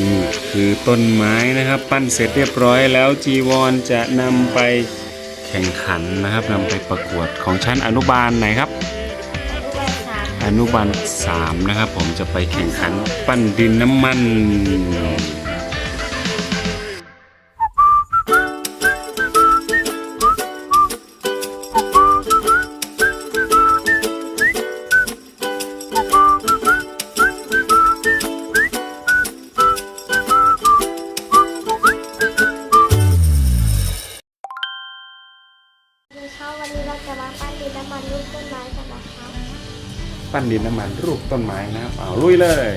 นี่คือต้นไม้นะครับ ปั้นเสร็จเรียบร้อยแล้วจีวรจะนำไปแข่งขันนะครับนำไปประกวดของชั้นอนุบาลไหนครับ อนุบาลสามนะครับ ผมจะไปแข่งขันปั้นดินน้ำมัน ดินน้ำมันรูปต้นไม้นะครับเอาลุยเลย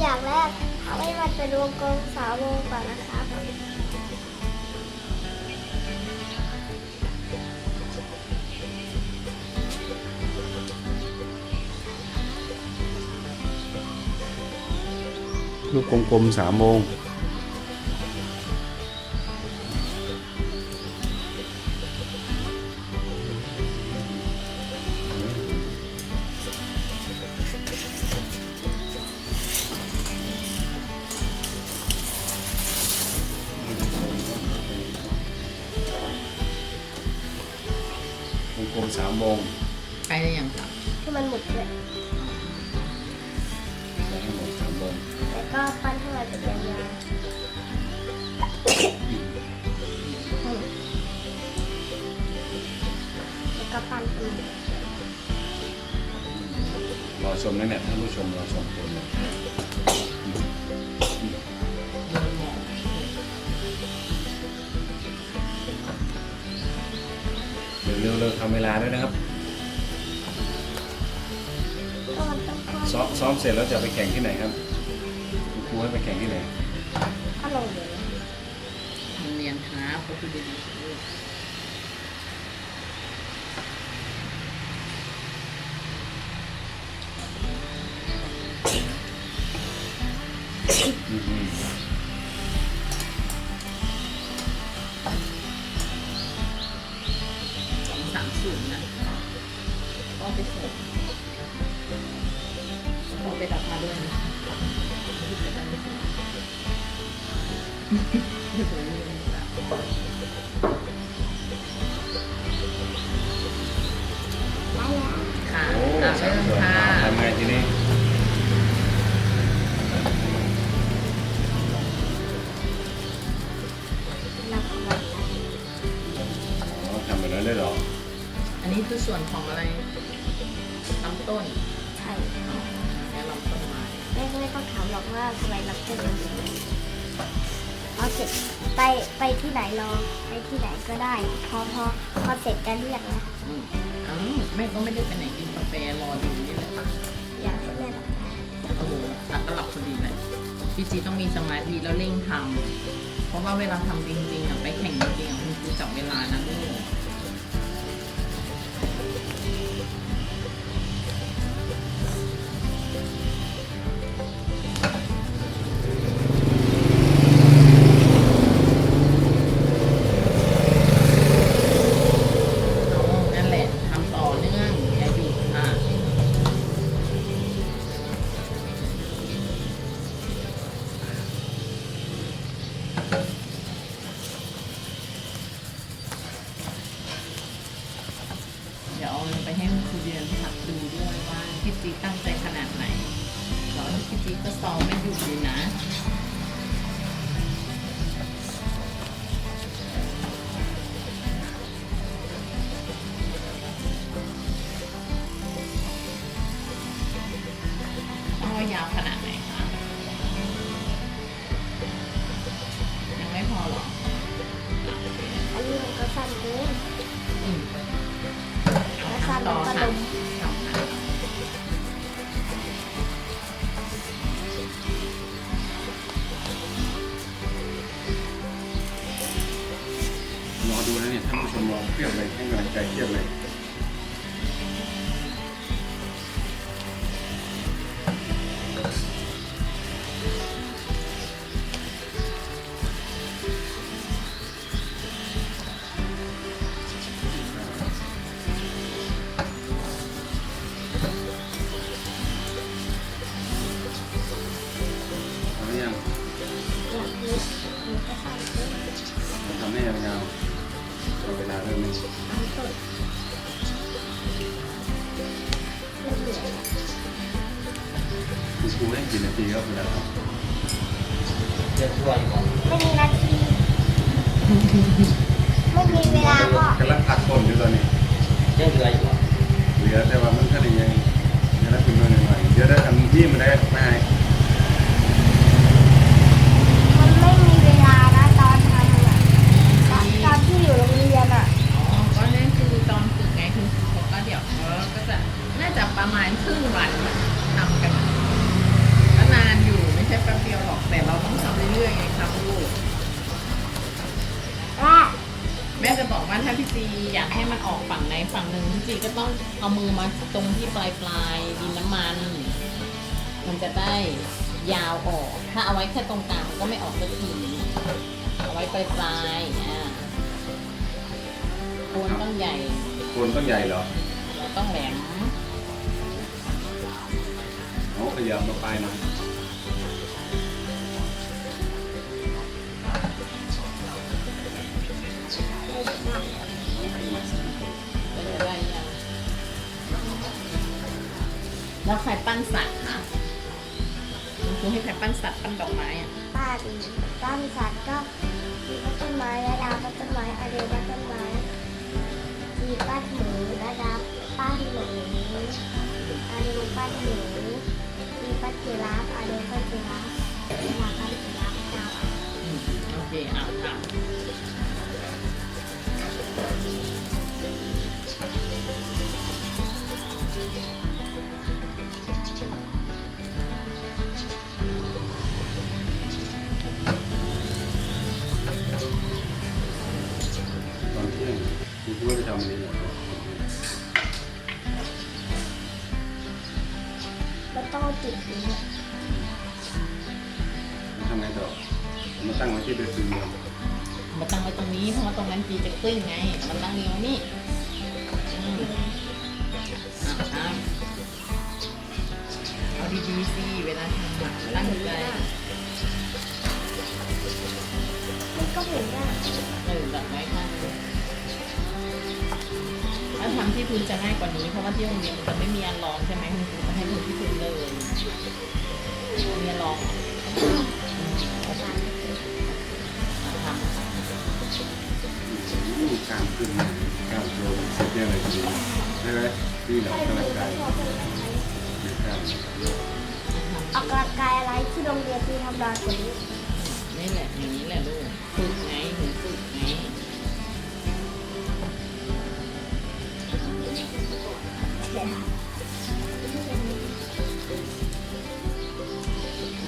อย่างแรกทำให้มันเป็นวงกลมสามวงก่อนนะครับลูกกลมๆสามโมง ๆแล้วก็ปั้นให้มันรอชมนั่นแหละท่านผู้ชมรอชมตัวเลยเดินหมองเร็วๆเร็วทำเวลาด้วยนะครับก็มันต้องปั้นซ้อมซ้อมเสร็จแล้วจะไปแข่งที่ไหนครับคุณครูให้ไปแข่งที่ไหนก็ลงเลยโรงเรียนครับก็คือดีลูกอืม สองสามศูนย์นะก็ไปส่งก็ไปดับมาด้วยนะเดี๋ยวผมเรียนแบบได้แล้วค่ะอ้อะเริ่มค่ะ คือส่วนของอะไรลำต้นใช่และลำต้นไม้ไม่ไม่ต้องถามหรอกว่าทำไมเราเต้นอย่างนี้เอาเสร็จไปไปที่ไหนรอไปที่ไหนก็ได้ พอพอพอเสร็จก็เรียกนะอืมอ้าวแม่ก็ไม่ได้ไปไหนกินกาแฟรอดูนี่แหละอย่างแรกโอ้โหตัดตลับพอดีเลยพี่จีต้องมีสมาธิแล้วเร่งทำเพราะว่าเวลาทำจริงๆอะไปแข่งจริงๆอะคุณครูจับเวลานะลูกายาวขนาด ครูให้กี่นาทีครับเวลาทเรื่องทั่วอยู่ก่อนไม่มีนาทีไม่มีเวลาก็กำลังพัดต้นอยู่ตอนนี้เยองเรืออยู่ก่อนเหลือแต่ว่ามันก็ได้ยังยังได้เป็นเงินหน่อยเดี๋ยวได้ทำที่มันได้ไม่ให้ มันไม่มีเวลานะตอนทำอะตอนตอนที่อยู่โรงเรียนอะ อ๋อ ก็นั่นคือตอนฝึกไงคุณครูเขาก็เดี๋ยวเขาก็จะน่าจะประมาณครึ่งวันทำกันก็นานอยู่ไม่ใช่แป๊บเดียวหรอกแต่เราต้องทำเรื่อยๆไงครับลูก และ แม่จะบอกว่าถ้าพี่จีอยากให้มันออกฝั่งไหนฝั่งหนึ่งพี่จีก็ต้องเอามือมาตรงที่ปลายปลายๆดินน้ำมัน มันจะได้ยาวออก ถ้าเอาไว้แค่ตรงกลางมันก็ไม่ออกสักทีเอาไว้ปลายปลายๆอ่าโคนต้องใหญ่คนต้องใหญ่เหรอเราต้องแหลม เอาขยับมาปลายหน่อย แล้วใครปั้นสัตว์ค่ะคุณให้ใครปั้นสัตว์ปั้นดอกไม้อะป้าดีป้ามีสัตว์ก็มีต้นไม้และดาวต้นไม้อาเดียวต้นไม้มีป้าหมูและดาวป้าหมูอาเดียวป้าหมูมีป้าจิราฟ นั้นจีจะกลิ้งไงมันตั้งนี้ไว้นี่อืมอะทำเอาดีๆสิเวลาทำอะตั้งใจมันก็เหมือนกันเออแบบไว้ข้างหนึ่งถ้าทำที่พื้นจะง่ายกว่านี้ เพราะว่าที่โรงเรียนมันจะไม่มีอันรองใช่ไหมคุณครูจะให้พื้นที่พื้นเลยมีอันรอง กล้ามขึ้นกล้ามโตเสร็จเนี่ยอะไรทีนี้ใช่ไหมที่เรากำลังกายเดี๋ยวกล้ามออกกำลังกายอะไรที่โรงเรียนที่ทำได้กว่านี้นี่แหละอย่างนี้แหละลูกฝึกไงถึงฝึกไง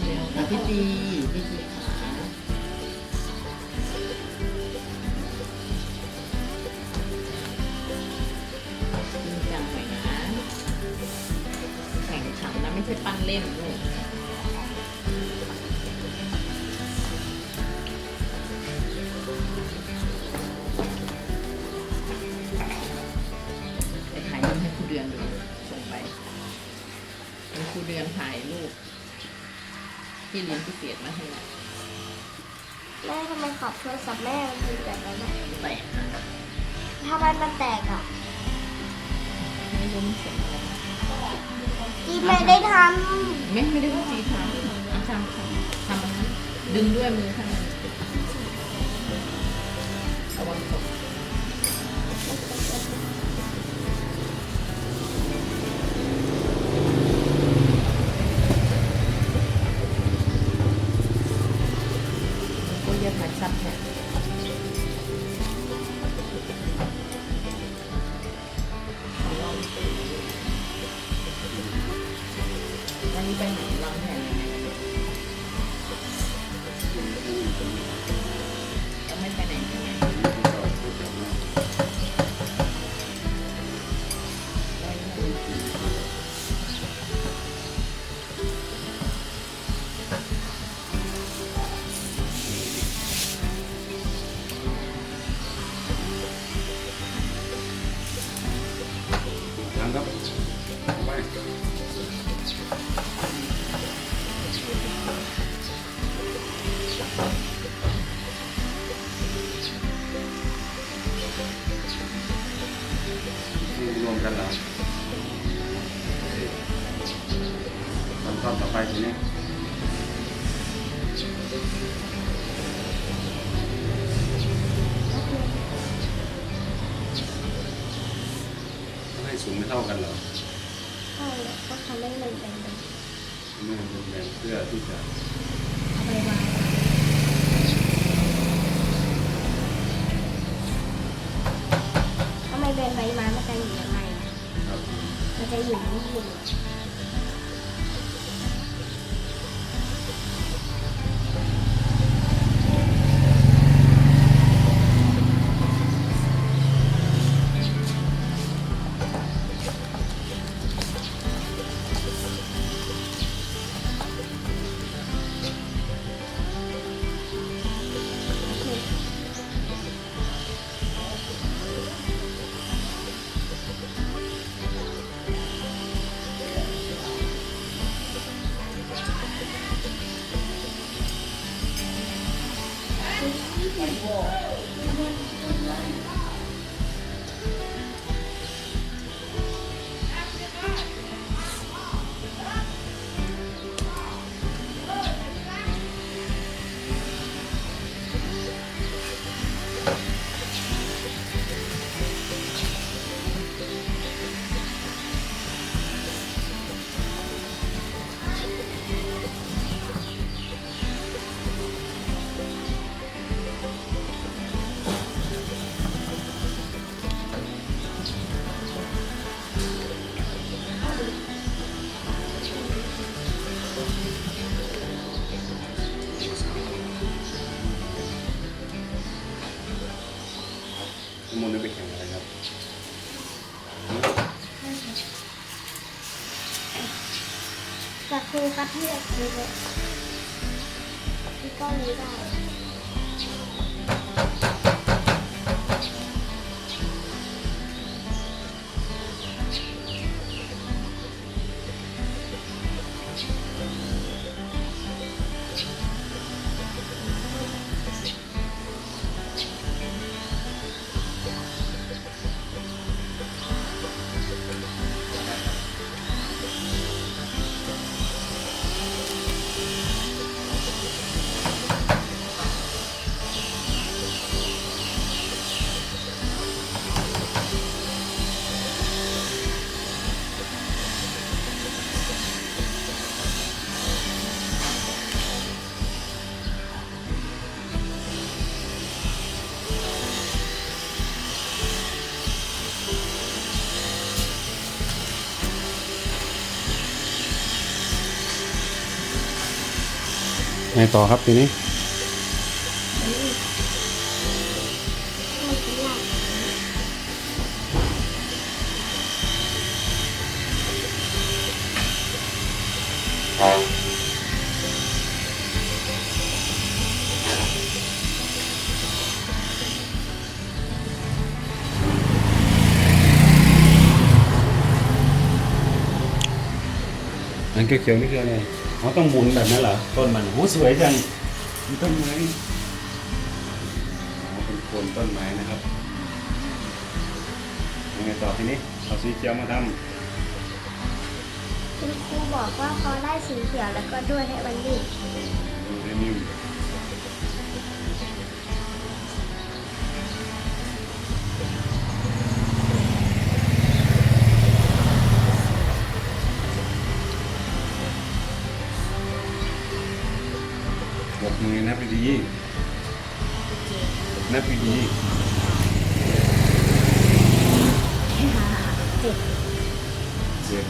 เร็วค่ะพี่จี ไม่ใช่ปั้นเล่นลูกไปถ่ายรูปให้ครูเดือนดูส่งไปให้ครูเดือนถ่ายรูปที่เรียนพิเศษมาให้นะแม่ทำไมขอบโทรศัพท์แม่มันเป็นแบบนั้นแตกทำไมมันแตกอะ ไม่รู้มันเสียง ไม่ได้ทำ ไม่ไม่ได้ว่าจีทำทำทำทำอันนั้นดึงด้วยมือข้าง ประเลือกครูเลยพี่ก็รู้ได้ ต่อครับทีนี้มันเป็นหลักอันเขียวๆนี่คืออะไร เขาต้องหมุนแบบนั้นเหรอต้นมันโอ้สวยจังมีต้นไม้อ๋อเป็นโคนต้นไม้นะครับยังไงต่อทีนี้เอาสีเขียวมาทคุณครูบอกว่าพอได้สีเขียวแล้วก็ด้วยให้มันนิ่มำดูให้นิ่ม นับดีๆนับดีเจ็ดๆเจ็ด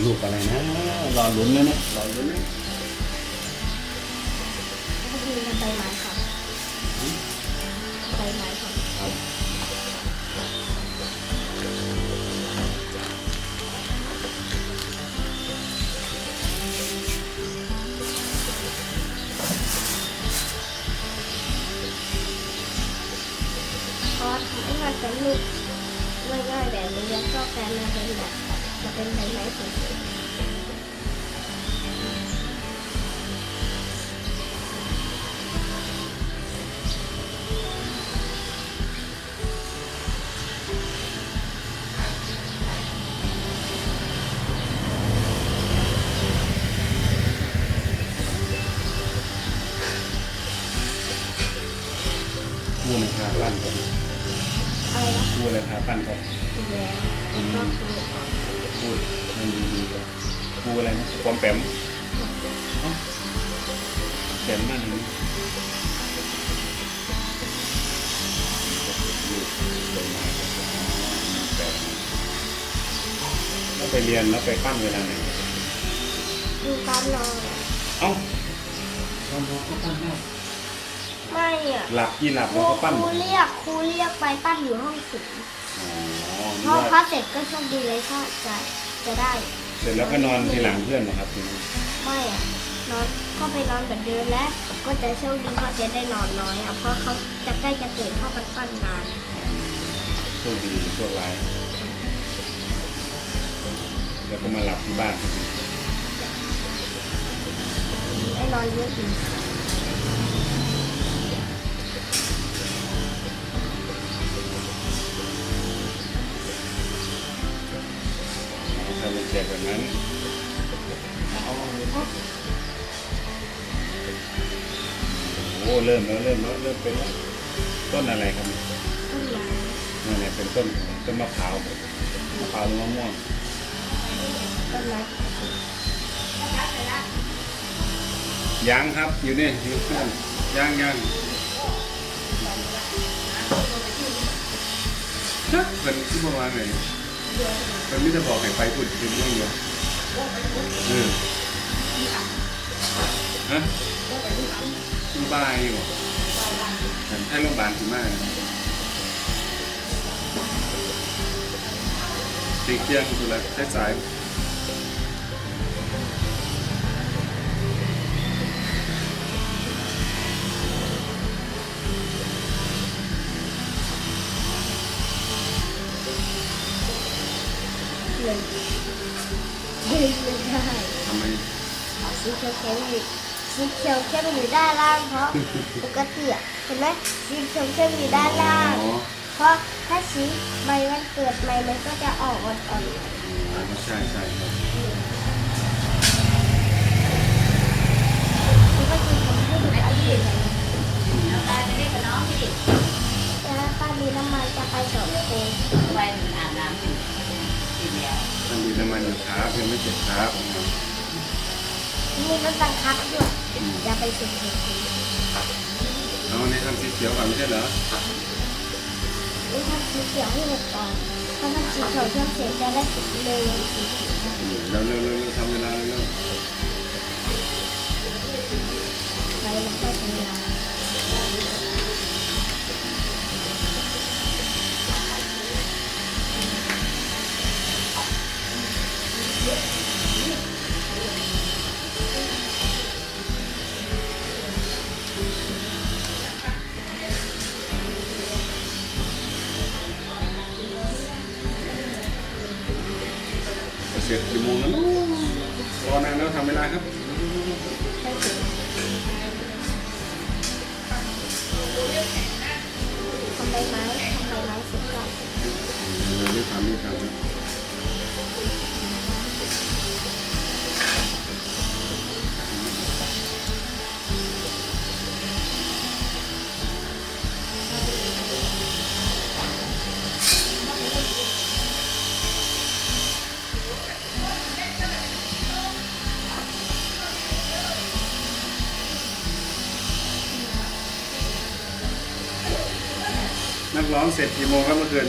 เป็นรูปอะไรนะรอลุ้นนะเนี่ยรอลุ้นนะก็คือเป็นใบไม้ค่ะใบไม้ค่ะครับเพราะทำให้มันเป็นรูปง่ายๆแบบนี้แล้วก็แปลมาเป็นแบบ จะเป็น ไปเรียนแล้วไปปั้นเวลาไหนดูตอนนอนเอ้าตอนนอนก็ปั้นได้ไม่อะหลับกี่หลับคแล้รูวก็ปั้นครูเรียกครูเรียกไปปั้นอยู่ห้องศิลป์อ๋อพนี่อว่าพักเสร็จก็โชคดีเลยถ้าจะจะได้ เสร็จแล้วก็นอนทีหลังเพื่อนนะครับทีนี้ไม่อะนอนก็ไปนอนแบบเดิมแล้วก็จะโชคดีเพราะจะได้นอนน้อยอะเพราะเขาจะใกล้จะตื่นเพราะมันปั้นนาน โชคดีโชคร้าย แล้วก็มาหลับที่บ้านได้นอนเยอะอีกถ้าเป็นแจกแบบนั้นเอาโอ้เริ่มแล้วเริ่มแล้วเริ่มเป็นแล้วต้นอะไรครับเนี่ยต้นไม้นี่นแหละเป็นต้นต้นมะพร้าวมะพร้าวหรือมะม่วง ต้นไม้ยางครับ อยู่นี่อยู่เพื่อนยางยางชักเป็นที่ประมาณไหนเป็นไม่จะบอกให้ไปพูดถึงเรื่องเดียวเออฮะที่บ้านอยู่ฉันให้โรงพยาบาลที่มากตีเกียงดูแลใช้สาย เลยเฮ้ยไม่ได้ทำไมสีเขียวเข้มอยู่สีเขียวเข้มอยู่ด้านล่างเพราะปกติอะเห็นไหมสีเขียวเข้มอยู่ด้านล่าง อ๋อเพราะถ้าสีใบมันเกิดใหม่มันก็จะออกอ่อนอ๋อใช่ใช่ครับๆมันก็จะทำให้ดูอายุใหญ่แล้วตาจะเรียกกับน้องพี่ดิแล้วป้ามีน้ำมันจะไปสองคน ไปอาบน้ำอยู่ทีเดียว มันมีน้ำมันอยู่ครับยังไม่เสร็จครับมีรถบังคับด้วยจะไปสุดเขตเอาในทำสีเขียวก่อนไม่ใช่เหรอนี่ทำสีเขียวให้หมดก่อนถ้าทำสีเขียวชื่อมเสร็จจะได้สีเลยสีเขียวเร็วเร็วเร็วเร็วทำเวลาเร็วใบมันก็ทำงานเร็จกี่โมงแล้วรอนานแล้วทำเวลาครับให้ถึงทำใบไม้ทำใบไม้เสร็จก่อนเร็วรีบทำรีบทำ เสร็จกี่โมงครับเมื่อคืน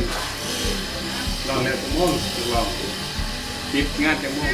ลองเลยนชั่วโมงถูกลองปิดงานชั่วโมง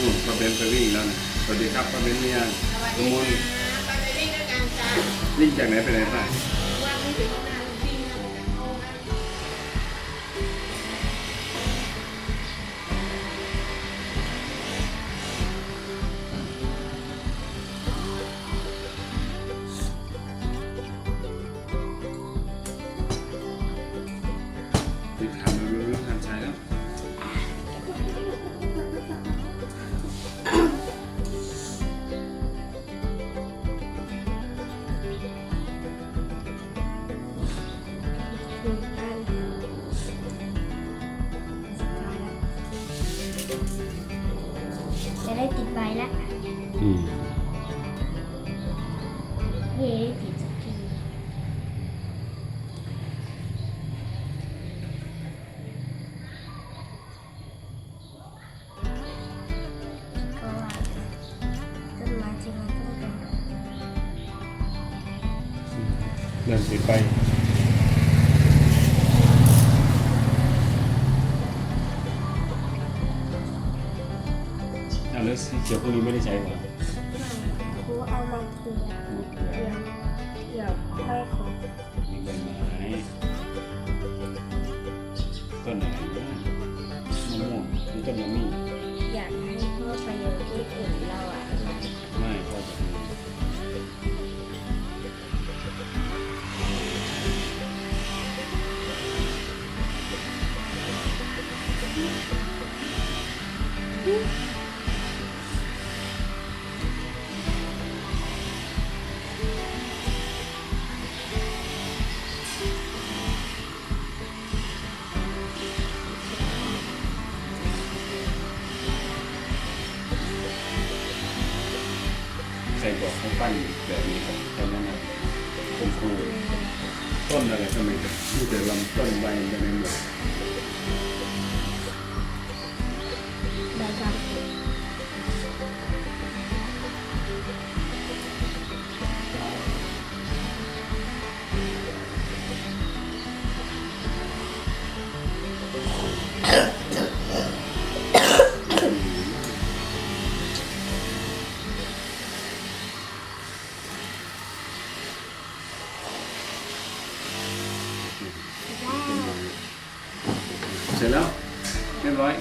อืมป้าเบนไปวิ่งแล้วนะสวัสดีครับป้าเบนเนี่ยสมุนไปไปวิ่งด้วยกันจ้าวิ่งจากไหนไปไหนบ้างว่าไม่ถึงนานวิ่ง เย้ติดสักทีก็ว่าต้นไม้จริงมันติดไปอ้าแล้วสีเขียวพวกนี้ไม่ได้ใช้หรอ ใ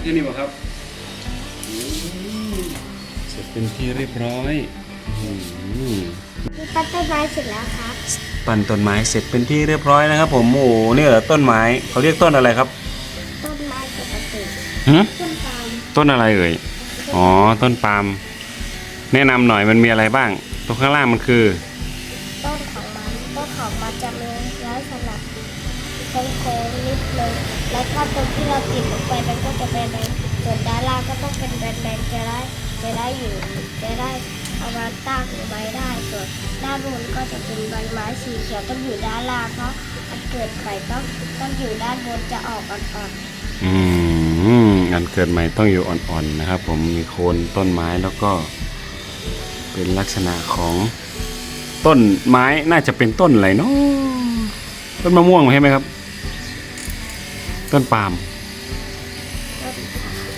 อยแค่นี้ป่ะครับอืมเสร็จเป็นที่เรียบร้อยอื้อหือมีปั้นต้นไม้เสร็จแล้วครับปั้นต้นไม้เสร็จเป็นที่เรียบร้อยนะครับ ผมโอ้โหนี่เหรอต้นไม้เขาเรียกต้นอะไรครับต้นไม้ปกติหืมต้นปาล์มต้นอะไรเอ่ยอ๋อต้นปาล์มแนะนำหน่อยมันมีอะไรบ้างตรงข้างล่างมันคือ แล้วก็ตรงที่เราติดลงไปมันก็จะเป็นแบนส่วนด้านล่างก็ต้องเป็นแบนๆจะได้จะได้อยู่จะได้เอามาตั้งไว้ได้ส่วนด้านบนก็จะเป็นใบไม้สีเขียวต้องอยู่ด้านล่างเพราะอันเกิดไข่ต้องต้องอยู่ด้านบนจะออกอ่อนอืมอันเกิดใหม่ต้องอยู่อ่อนๆนะครับ ผมมีโคนต้นไม้แล้วก็ เป็นลักษณะของต้นไม้น่าจะเป็นต้นอะไรเนาะต้นมะม่วงใช่ไหมครับ ต้นปาล์มๆต้น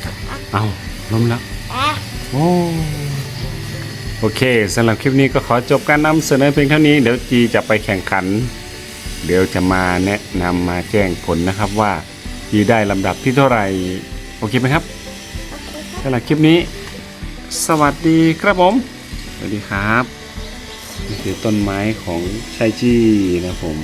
ขาเอาล้มแล้วอะโอ้โอเคสำหรับคลิปนี้ก็ขอจบการนำเสนอเพียงเท่านี้ เดี๋ยวจีจะไปแข่งขัน เดี๋ยวจะมาแนะนำมาแจ้งผลนะครับว่าจีได้ลำดับที่เท่าไหร่โอเคไหมครับโอเคครับสำหรับคลิปนี้ สวัสดีครับผม สวัสดีครับนี่คือต้นไม้ของชัยจี้นะครับผม